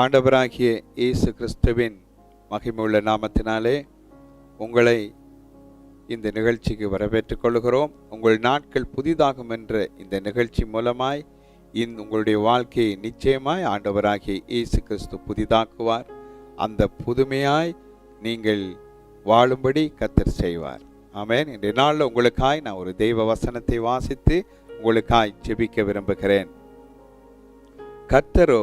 ஆண்டவராகிய இயேசு கிறிஸ்துவின் மகிமையுள்ள நாமத்தினாலே உங்களை இந்த நிகழ்ச்சிக்கு வரவேற்றுக் கொள்கிறோம். உங்கள் நாட்கள் புதிதாகும் என்ற இந்த நிகழ்ச்சி மூலமாய் இந் உங்களுடைய வாழ்க்கையை நிச்சயமாய் ஆண்டவராகிய இயேசு கிறிஸ்து புதிதாக்குவார். அந்த புதுமையாய் நீங்கள் வாழும்படி கத்தர் செய்வார். ஆமேன். இன்றைய நாளில் உங்களுக்காய் நான் ஒரு தெய்வ வசனத்தை வாசித்து உங்களுக்காய் ஜெபிக்க விரும்புகிறேன். கர்த்தரோ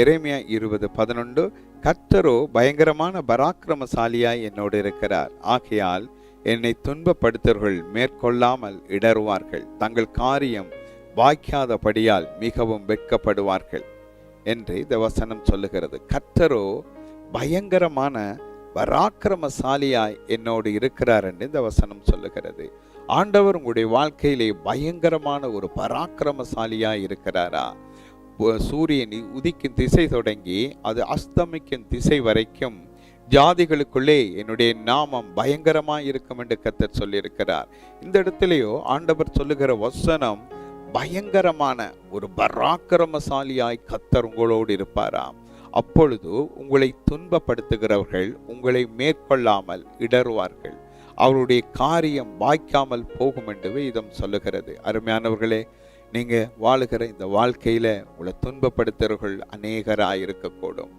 எரேமியா இருபது பதினொன்று கர்த்தரோ பயங்கரமான பராக்கிரமசாலியாய் என்னோடு இருக்கிறார். ஆகையால் என்னை துன்பப்படுத்தர்கள் மேற்கொள்ளாமல் இடறுவார்கள். தங்கள் காரியம் வாய்க்காதபடியால் மிகவும் வெட்கப்படுவார்கள் என்று இந்த வசனம் சொல்லுகிறது. கர்த்தரோ பயங்கரமான பராக்கிரமசாலியாய் என்னோடு இருக்கிறார் என்று இந்த வசனம் சொல்லுகிறது. ஆண்டவர் உங்களுடைய வாழ்க்கையிலே பயங்கரமான ஒரு பராக்கிரமசாலியாய் இருக்கிறாரா? சூரியன் உதிக்கும் திசை தொடங்கி அது அஸ்தமிக்கும் திசை வரைக்கும் ஜாதிகளுக்குள்ளே என்னுடைய நாமம் பயங்கரமாக இருக்கும் என்று கத்தர் சொல்லியிருக்கிறார். இந்த இடத்துலையோ ஆண்டவர் சொல்லுகிற வசனம் பயங்கரமான ஒரு பராக்கிரமசாலியாய் கத்தர் உங்களோடு இருப்பாராம். அப்பொழுது உங்களை துன்பப்படுத்துகிறவர்கள் உங்களை மேற்கொள்ளாமல் இடறுவார்கள். அவருடைய காரியம் வாய்க்காமல் போகும் என்று இதம் சொல்லுகிறது. அருமையானவர்களே நீங்கள் வாழுகிற இந்த வாழ்க்கையில் உங்களை துன்பப்படுத்துகிறவர்கள் அநேகராக இருக்கக்கூடும்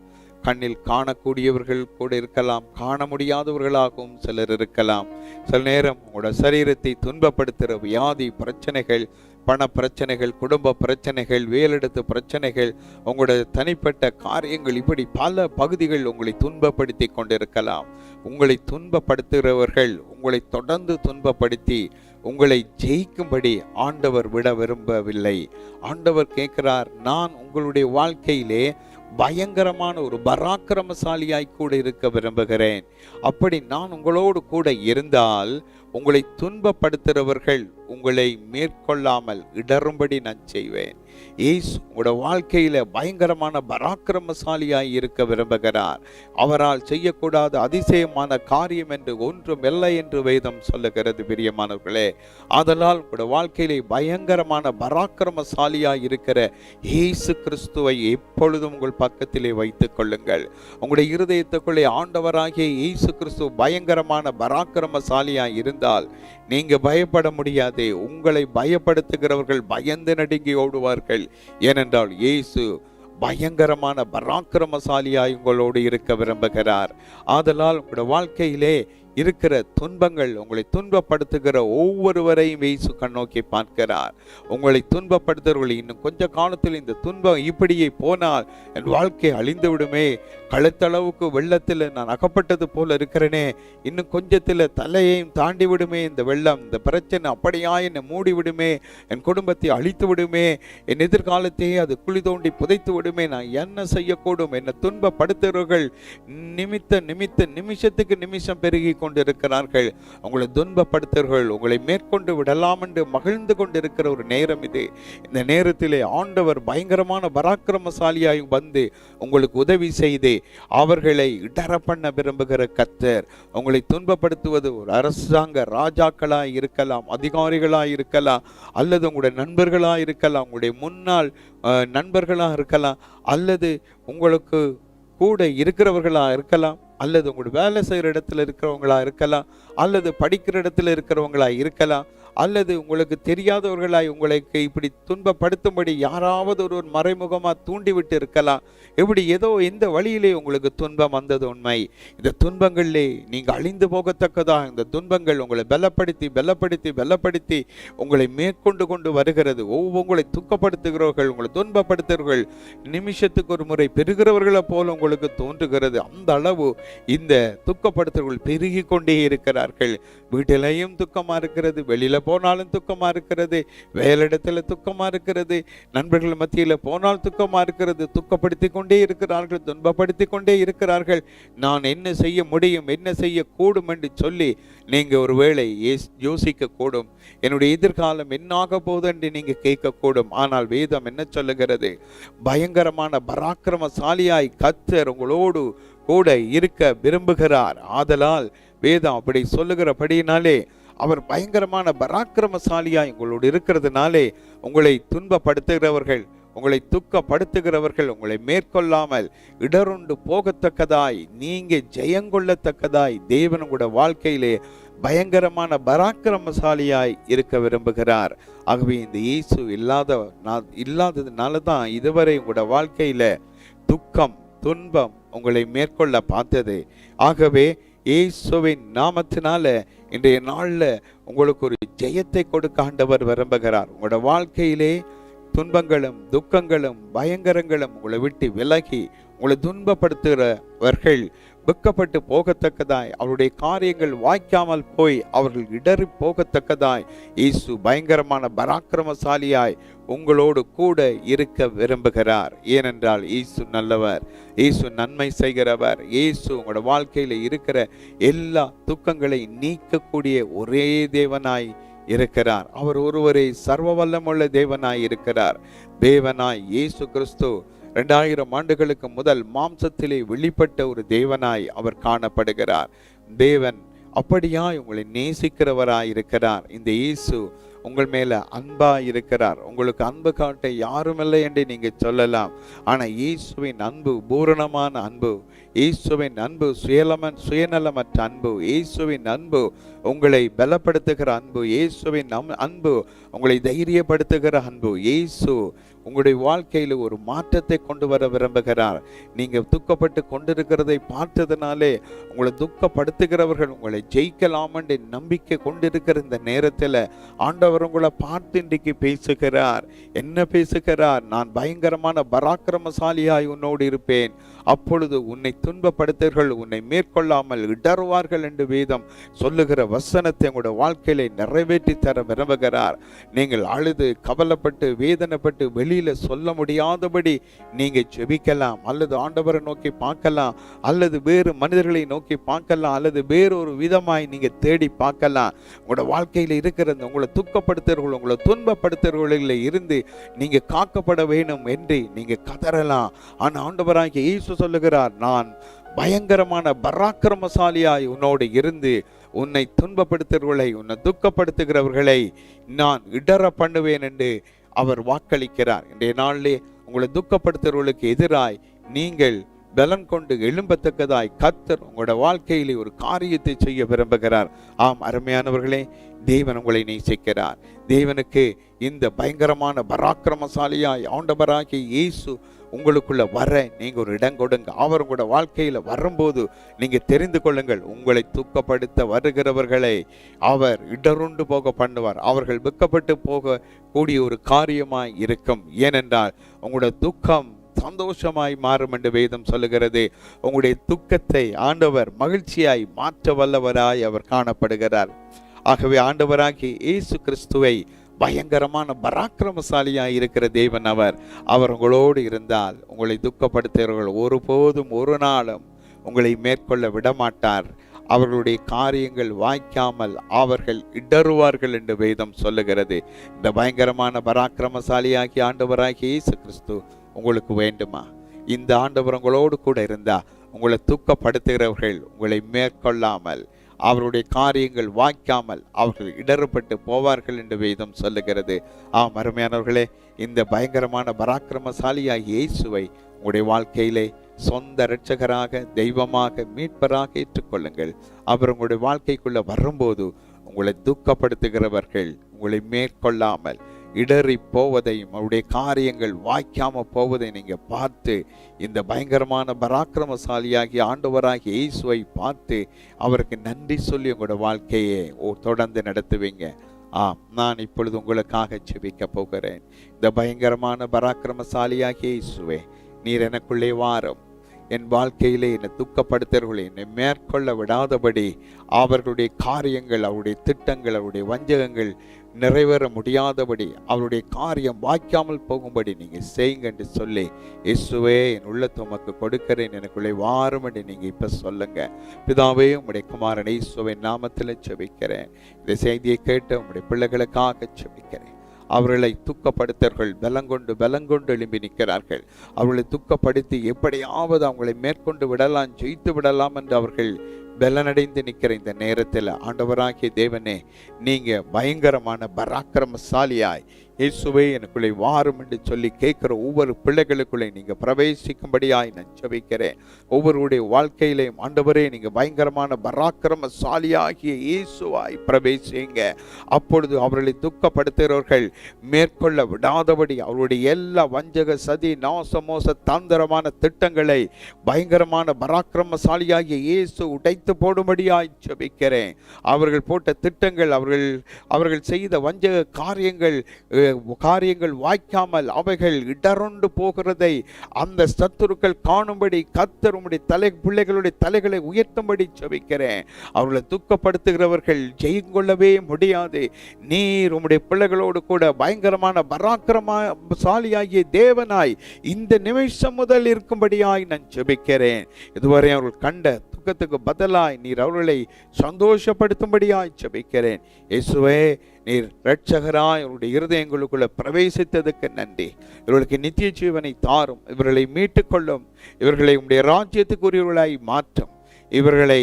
கண்ணில் காணக்கூடியவர்கள் கூட இருக்கலாம் காண முடியாதவர்களாகவும் சிலர் இருக்கலாம். சில நேரம் உங்களோட சரீரத்தை துன்பப்படுத்துகிற வியாதி பிரச்சனைகள் பண பிரச்சனைகள் குடும்ப பிரச்சனைகள் வேலெடுத்து பிரச்சனைகள் உங்களோட தனிப்பட்ட காரியங்கள் இப்படி பல பகுதிகள் உங்களை துன்பப்படுத்தி கொண்டிருக்கலாம். உங்களை துன்பப்படுத்துகிறவர்கள் உங்களை தொடர்ந்து துன்பப்படுத்தி உங்களை ஜெயிக்கும்படி ஆண்டவர் விட விரும்பவில்லை. ஆண்டவர் கேட்கிறார் நான் உங்களுடைய வாழ்க்கையிலே பயங்கரமான ஒரு பராக்கிரமசாலியாய் கூட இருக்க விரும்புகிறேன். அப்படி நான் உங்களோடு கூட இருந்தால் உங்களை துன்பப்படுத்துகிறவர்கள் உங்களை மேற்கொள்ளாமல் இடரும்படி நான் செய்வேன். ஏசு உங்களோட வாழ்க்கையில பயங்கரமான பராக்கிரமசாலியாய் இருக்க விரும்புகிறார். அவரால் செய்யக்கூடாத அதிசயமான காரியம் என்று ஒன்றும் இல்லை என்று வேதம் சொல்லுகிறது பிரியமானவர்களே. அதனால் உங்களோட வாழ்க்கையிலே பயங்கரமான பராக்கிரமசாலியாய் இருக்கிற இயேசு கிறிஸ்துவை எப்பொழுதும் உங்கள் பக்கத்திலே வைத்துக் கொள்ளுங்கள். உங்களுடைய இருதயத்துக்குள்ளே ஆண்டவராகிய இயேசு கிறிஸ்து பயங்கரமான பராக்கிரமசாலியாய் இருந்தால் நீங்க பயப்பட முடியாது. உங்களை பயப்படுத்துகிறவர்கள் பயந்து நடுங்கி ஓடுவார்கள். ஏனென்றால் இயேசு பயங்கரமான பராக்கிரமசாலியாய் உங்களோடு இருக்க விரும்புகிறார். ஆதலால் உங்களோட வாழ்க்கையிலே இருக்கிற துன்பங்கள் உங்களை துன்பப்படுத்துகிற ஒவ்வொருவரையும் இயேசு கண்ணோக்கி பார்க்கிறார். உங்களை துன்பப்படுத்துகிறவர்கள் இன்னும் கொஞ்ச காலத்தில் இந்த துன்பம் இப்படியே போனால் என் வாழ்க்கை அழிந்து விடுமே கழுத்தளவுக்கு வெள்ளத்தில் நான் அகப்பட்டது போல இருக்கிறேனே இன்னும் கொஞ்சத்தில் தலையையும் தாண்டி விடுமே இந்த வெள்ளம் இந்த பிரச்சனை அப்படியா என்னை மூடி விடுமே என் குடும்பத்தை அழித்து விடுமே என் எதிர்காலத்தையே அது குழி தோண்டி புதைத்து விடுமே நான் என்ன செய்யக்கூடும்? என்னை துன்பப்படுத்துகிறவர்கள் நிமித்த நிமித்த நிமிஷத்துக்கு நிமிஷம் பெருகி கொண்டிருக்கிறார்கள். உங்களை துன்பப்படுத்துகிறவர்கள் உங்களை மேற்கொண்டு விடலாம் என்று மகிழ்ந்து கொண்டிருக்கிற ஒரு நேரம் இது. இந்த நேரத்திலே ஆண்டவர் பயங்கரமான பராக்கிரமசாலியாய் வந்து உங்களுக்கு உதவி செய்து அவர்களை இடர பண்ண விரும்புகிற கத்தர் உங்களை துன்பப்படுத்துவது ஒரு அரசாங்க ராஜாக்களாக இருக்கலாம் அதிகாரிகளாக இருக்கலாம் அல்லது உங்களுடைய நண்பர்களாக இருக்கலாம் உங்களுடைய முன்னாள் நண்பர்களாக இருக்கலாம் அல்லது உங்களுக்கு கூட இருக்கிறவர்களா இருக்கலாம் அல்லது உங்களுடைய வேலை செய்கிற இடத்துல இருக்கிறவங்களா இருக்கலாம் அல்லது படிக்கிற இடத்துல இருக்கிறவங்களா இருக்கலாம். அல்லது உங்களுக்கு தெரியாதவர்களாய் உங்களுக்கு இப்படி துன்பப்படுத்தும்படி யாராவது ஒருவர் மறைமுகமாக தூண்டிவிட்டு இருக்கலாம். இப்படி ஏதோ இந்த வழியிலே உங்களுக்கு துன்பம் வந்தது உண்மை? இந்த துன்பங்களிலே நீங்கள் அழிந்து போகத்தக்கதா? இந்த துன்பங்கள் உங்களை பலப்படுத்தி பலப்படுத்தி பலப்படுத்தி உங்களை மேற்கொண்டு கொண்டு வருகிறது. ஒவ்வொரு துக்கப்படுத்துகிறவர்கள் உங்களை துன்பப்படுத்துகிறவர்கள் நிமிஷத்துக்கு ஒரு முறை பெறுகிறவர்களைப் போல உங்களுக்கு தோன்றுகிறது. அந்த அளவு இந்த துக்கப்படுத்துகிறவர்கள் பெருகி கொண்டே இருக்கிறார்கள். வீட்டிலையும் துக்கமாக இருக்கிறது வெளியில போனாலும் துக்கமா இருக்கிறது வேலையிடத்துல துக்கமா இருக்கிறது நண்பர்கள் மத்தியில போனால் துக்கமா இருக்கிறது துக்கப்படுத்தி கொண்டே இருக்கிறார்கள் துன்பப்படுத்தி கொண்டே இருக்கிறார்கள். நான் என்ன செய்ய முடியும் என்ன செய்ய கூடும் என்று சொல்லி நீங்க ஒரு வேளை யோசிக்க கூடும் என்னுடைய எதிர்காலம் என்னாக போகுது என்று நீங்க கேட்கக்கூடும். ஆனால் வேதம் என்ன சொல்லுகிறது? பயங்கரமான பராக்கிரமசாலியாய் கத்தர் உங்களோடு கூட இருக்க விரும்புகிறார். ஆதலால் வேதம் அப்படி சொல்லுகிறபடியினாலே அவர் பயங்கரமான பராக்கிரமசாலியாய் உங்களோடு இருக்கிறதுனாலே உங்களை துன்பப்படுத்துகிறவர்கள் உங்களை துக்கப்படுத்துகிறவர்கள் உங்களை மேற்கொள்ளாமல் இடருண்டு போகத்தக்கதாய் நீங்க ஜெயங்கொள்ளத்தக்கதாய் தேவன் உங்களோட வாழ்க்கையிலே பயங்கரமான பராக்கிரமசாலியாய் இருக்க விரும்புகிறார். ஆகவே இந்த இயேசு இல்லாத இல்லாததுனால தான் இதுவரை உங்களோட வாழ்க்கையில துக்கம் துன்பம் உங்களை மேற்கொள்ள பார்த்தது. ஆகவே இயேசுவின் நாமத்தினால இன்றைய நாள்ல உங்களுக்கு ஒரு ஜெயத்தை கொடுக்க ஆண்டவர் விரும்புகிறார். உங்களோட வாழ்க்கையிலே துன்பங்களும் துக்கங்களும் பயங்கரங்களும் உங்களை விட்டு விலகி உங்களை துன்பப்படுத்துகிறவர்கள். வெக்கப்பட்டு போகத்தக்கதாய். அவருடைய காரியங்கள் வாய்க்காமல் போய் அவர்கள் இடறி போகத்தக்கதாய். இயேசு பயங்கரமான பராக்கிரமசாலியாய் உங்களோடு கூட இருக்க விரும்புகிறார். ஏனென்றால் இயேசு நல்லவர். இயேசு நன்மை செய்கிறவர். இயேசு உங்களோட வாழ்க்கையில இருக்கிற எல்லா துக்கங்களை நீக்கக்கூடிய ஒரே தேவனாய் இருக்கிறார். அவர் ஒருவரே சர்வ வல்லமுள்ள தேவனாய் இருக்கிறார். தேவனாய் இயேசு கிறிஸ்து ரெண்டாயிரம் ஆண்டுகளுக்கு முதல் மாம்சத்திலே வெளிப்பட்ட ஒரு தேவனாய் அவர் காணப்படுகிறார். தேவன் அப்படியாய் உங்களை நேசிக்கிறவராய் இருக்கிறார். இந்த இயேசு உங்கள் மேல அன்பா இருக்கிறார். உங்களுக்கு அன்பு காட்ட யாருமில்லை என்று நீங்க சொல்லலாம். ஆனா இயேசுவின் அன்பு பூரணமான அன்பு இயேசுவின் அன்பு சுயலமன் சுயநலமற்ற அன்பு இயேசுவின் அன்பு உங்களை பலப்படுத்துகிற அன்பு இயேசுவின் நம் அன்பு உங்களை தைரியப்படுத்துகிற அன்பு இயேசு உங்களுடைய வாழ்க்கையில் ஒரு மாற்றத்தை கொண்டு வர விரும்புகிறார். நீங்க துக்கப்பட்டு கொண்டிருக்கிறதை பார்த்ததுனாலே உங்களை துக்கப்படுத்துகிறவர்கள் உங்களை ஜெயிக்கலாம் என்று நம்பிக்கை கொண்டிருக்கிற இந்த நேரத்தில் ஆண்டவர் உங்களை பார்த்து இன்றைக்கு பேசுகிறார். என்ன பேசுகிறார்? நான் பயங்கரமான பராக்கிரமசாலியாய் உன்னோடு இருப்பேன். அப்பொழுது உன்னை துன்பப்படுத்தர்கள் உன்னை மேற்கொள்ளாமல் இடறுவார்கள் என்று வேதம் சொல்லுகிற வசனத்தை உங்களுடைய வாழ்க்கையில நிறைவேற்றி தர விரும்புகிறார். நீங்கள் அழுது கவலைப்பட்டு வேதனைப்பட்டு வெளி வெளியில சொல்ல முடியாதபடி நீங்க ஜெபிக்கலாம். அல்லது ஆண்டவரை நோக்கி பார்க்கலாம். அல்லது வேறு மனிதர்களை நோக்கி பார்க்கலாம். அல்லது வேறொரு விதமாய் நீங்க தேடி பார்க்கலாம். உங்களோட வாழ்க்கையில இருக்கிற உங்களை துக்கப்படுத்துறவர்கள் உங்களை துன்பப்படுத்துகிறவர்களில் இருந்து நீங்க காக்கப்பட வேணும் என்று நீங்க கதறலாம். ஆனால் ஆண்டவராகிய இயேசு சொல்லுகிறார் நான் பயங்கரமான பராக்கிரமசாலியாய் உன்னோடு இருந்து உன்னை துன்பப்படுத்துகிறவர்களை உன்னை துக்கப்படுத்துகிறவர்களை நான் இடற பண்ணுவேன் என்று அவர் வாக்களிக்கிறார். இன்றைய நாளிலே உங்களை துக்கப்படுத்துகிறவர்களுக்கு எதிராய் நீங்கள் பலன் கொண்டு எழும்பத்தக்கதாய் கத்தர் உங்களோட வாழ்க்கையிலே ஒரு காரியத்தை செய்ய விரும்புகிறார். ஆம் அருமையானவர்களே தேவன் உங்களை நேசிக்கிறார். தேவனுக்கு இந்த பயங்கரமான பராக்கிரமசாலியாய் ஆண்டவராகிய இயேசு உங்களுக்குள்ள வர நீங்க ஒரு இடம் கொடுங்க. அவர் உங்களோட வாழ்க்கையில வரும்போது நீங்க தெரிந்து கொள்ளுங்கள். உங்களை துக்கப்படுத்த வருகிறவர்களை அவர் இடருண்டு போக பண்ணுவார். அவர்கள் வெக்கப்பட்டு போக கூடிய ஒரு காரியமாய் இருக்கும். ஏனென்றால் உங்களோட துக்கம் சந்தோஷமாய் மாறும் என்று வேதம் சொல்லுகிறது. உங்களுடைய துக்கத்தை ஆண்டவர் மகிழ்ச்சியாய் மாற்ற வல்லவராய் அவர் காணப்படுகிறார். ஆகவே ஆண்டவராகி இயேசு கிறிஸ்துவை பயங்கரமான பராக்கிரமசாலியாக இருக்கிற தேவன் அவர். அவர் உங்களோடு இருந்தால் உங்களை துக்கப்படுத்துகிறவர்கள் ஒருபோதும் ஒரு நாளும் உங்களை மேற்கொள்ள விடமாட்டார். அவர்களுடைய காரியங்கள் வாய்க்காமல் அவர்கள் இடறுவார்கள் என்று வேதம் சொல்லுகிறது. இந்த பயங்கரமான பராக்கிரமசாலியாகி ஆண்டவராகிய இயேசு கிறிஸ்து உங்களுக்கு வேண்டுமா? இந்த ஆண்டவர் உங்களோடு கூட இருந்தால் உங்களை துக்கப்படுத்துகிறவர்கள் உங்களை மேற்கொள்ளாமல் அவருடைய காரியங்கள் வாய்க்காமல் அவர்கள் இடறுபட்டு போவார்கள் என்று வேதம் சொல்லுகிறது. ஆம் அருமையானவர்களே இந்த பயங்கரமான பராக்கிரமசாலியாக இயேசுவை உங்களுடைய வாழ்க்கையிலே சொந்த இரட்சகராக தெய்வமாக மீட்பராக ஏற்றுக்கொள்ளுங்கள். அவர் உங்களுடைய வாழ்க்கைக்குள்ளே வரும்போது உங்களை துக்கப்படுத்துகிறவர்கள் உங்களை மேற்கொள்ளாமல் இடறி போவதையும் அவருடைய காரியங்கள் வாய்க்காம போவதை நீங்க பார்த்து இந்த பயங்கரமான பராக்கிரமசாலியாகி ஆண்டவராகிய இயேசுவை பார்த்து அவருக்கு நன்றி சொல்லி உங்களோட வாழ்க்கையை ஓ தொடர்ந்து நடத்துவீங்க. ஆம் நான் இப்பொழுது உங்களுக்காக செபிக்க போகிறேன். இந்த பயங்கரமான பராக்கிரமசாலியாகிய இயேசுவே நீர் எனக்குள்ளே வாரம். என் வாழ்க்கையிலே என்னை துக்கப்படுத்துகிறவர்களை என்னை மேற்கொள்ள விடாதபடி அவர்களுடைய காரியங்கள் அவருடைய திட்டங்கள் அவருடைய வஞ்சகங்கள் நிறைவேற முடியாதபடி அவருடைய காரியம் வாய்க்காமல் போகும்படி நீங்கள் செய்யுங்க என்று சொல்லி இயேசுவே என் உள்ளத்தை உமக்கு கொடுக்கிறேன் எனக்குள்ளே வாரும் என்று நீங்கள் இப்போ சொல்லுங்க. பிதாவே உம்முடைய குமாரன் இயேசுவின் நாமத்தில் செபிக்கிறேன். இந்த செய்தியை கேட்டு உம்முடைய பிள்ளைகளுக்காக செபிக்கிறேன். அவர்களை துக்கப்படுத்தர்கள் பலங்கொண்டு பலங்கொண்டு எழும்பி நிற்கிறார்கள். அவர்களை துக்கப்படுத்தி எப்படியாவது அவங்களை மேற்கொண்டு விடலாம் ஜெயித்து விடலாம் என்று அவர்கள் பலனடைந்து நிற்கிற இந்த நேரத்தில் ஆண்டவராகிய தேவனே நீங்க பயங்கரமான பராக்கிரமசாலியாய் இயேசுவே எனக்குள்ளே வாரும் என்று சொல்லி கேட்குற ஒவ்வொரு பிள்ளைகளுக்குள்ளே நீங்கள் பிரவேசிக்கும்படியாய் நான் ஜெபிக்கிறேன். ஒவ்வொருடைய வாழ்க்கையிலையும் ஆண்டவரே நீங்கள் பயங்கரமான பராக்கிரமசாலியாகிய இயேசுவாய் பிரவேசிங்க. அப்பொழுது அவர்களை துக்கப்படுத்துகிறவர்கள் மேற்கொள்ள விடாதபடி அவருடைய எல்லா வஞ்சக சதி நாசமோச தாந்தரமான திட்டங்களை பயங்கரமான பராக்கிரமசாலியாகிய இயேசு உடைத்து போடும்படியாய் ஜபிக்கிறேன். அவர்கள் போட்ட திட்டங்கள் அவர்கள் அவர்கள் செய்த வஞ்சக காரியங்கள் காரியங்கள் வாய்க்காமல் அவைகள் இடருண்டு போகிறதை அந்த சத்துருக்கள் காணும்படி கத்தர் உம்முடைய தலை பிள்ளைகளுடைய தலைகளை உயர்த்தும்படி ஜபிக்கிறேன். அவர்களை துக்கப்படுத்துகிறவர்கள் ஜெயங்கொள்ளவே முடியாது. நீர் உம்முடைய பிள்ளைகளோடு கூட பயங்கரமான பராக்கிரமசாலியாகிய தேவனாய் இந்த நிமிஷம் முதல் இருக்கும்படியாய் நான் ஜெபிக்கிறேன். இதுவரை அவர்கள் கண்ட துக்கத்துக்கு பதிலாய் நீர் அவர்களை சந்தோஷப்படுத்தும்படியாய் ஜெபிக்கிறேன். இயேசுவே நீர் இரட்சகராய் அவருடைய இருதயங்களுக்குள்ள பிரவேசித்ததுக்கு நன்றி. இவர்களுக்கு நித்திய ஜீவனை தாரும் இவர்களை மீட்டுக்கொள்ளும் இவர்களை உடைய ராஜ்யத்துக்குரியவர்களாய் மாற்றும். இவர்களை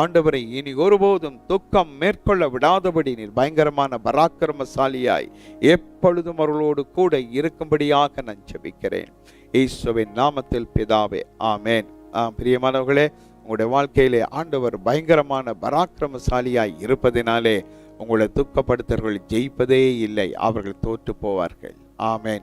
ஆண்டவரை இனி ஒருபோதும் துக்கம் மேற்கொள்ள விடாதபடி நீர் பயங்கரமான பராக்கிரமசாலியாய் எப்பொழுதும் அவர்களோடு கூட இருக்கும்படியாக நான் ஜெபிக்கிறேன். இயேசுவின் நாமத்தில் பிதாவே ஆமேன். பிரியமானவர்களே உங்களுடைய வாழ்க்கையிலே ஆண்டவர் பயங்கரமான பராக்கிரமசாலியாய் இருப்பதினாலே உங்களை துக்கப்படுத்தவர்கள் ஜெயிப்பதே இல்லை அவர்கள் தோற்று போவார்கள். ஆமேன்.